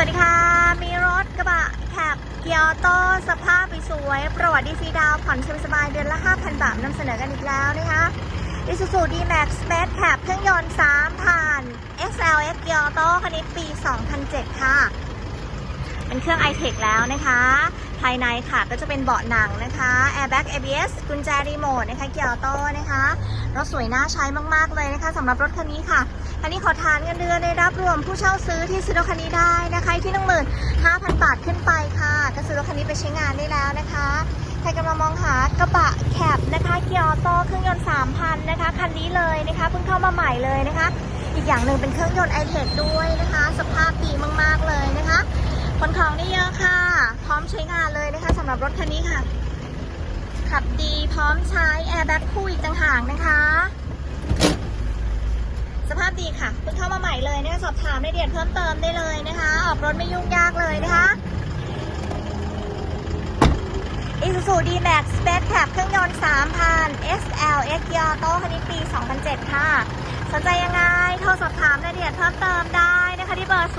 สวัสดีค่ะ มีรถกระบะแคบเกียร์โตสภาพสวยประวัติดีซีดาว ผ่อนสบายเดือนละ 5,000 บาทนำเสนอกันอีกแล้วนะคะ Isuzu D-Max Space Cab เครื่องยนต์3ผ่าน XLX เกียร์โตคันนี้ปี 2007 ค่ะ เป็นเครื่องไอเทคแล้วนะคะ ภายในค่ะก็จะเป็นเบาะหนังนะคะ Airbag ABS กุญแจรีโมทนะคะเกียร์โตนะคะรถสวยน่าใช้มากๆเลยนะคะสำหรับรถคันนี้ค่ะคันนี้ขอทานเงินเดือนได้รับรวมผู้เช่าซื้อที่ซื้อรถคันนี้ได้นะคะที่หนึ่งหมื่นห้าพันบาทขึ้นไปค่ะ ก็ซื้อรถคันนี้ไปใช้งานได้แล้วนะคะใครกำลังมองหากระบะแคบนะคะเกียร์ออโต้เครื่องยนต์3,000นะคะคันนี้เลยนะคะเพิ่งเข้ามาใหม่เลยนะคะ อีกอย่างหนึ่งเป็นเครื่องยนต์ไอเทคด้วยนะคะ สภาพดีมากๆเลยนะคะขนของได้เยอะค่ะ อมใช้งานเลยนะคะสำหรับรถคันนี้ค่ะ ขับดีพร้อมใช้แอร์แบ็คคู่อีกต่างหากนะคะ สภาพดีค่ะเพิ่งเข้ามาใหม่เลยนะคะสอบถามรายละเอียดเพิ่มเติมได้เลยนะคะ ออกรถไม่ยุ่งยากเลยนะคะ Isuzu D-Max Space Cab เครื่องยนต์3,000 SLX y a t o คันนี้ปี 2007 ค่ะ สนใจยังไง โทรสอบถามรายละเอียดเพิ่มเติมได้นะคะที่เบอร์ 092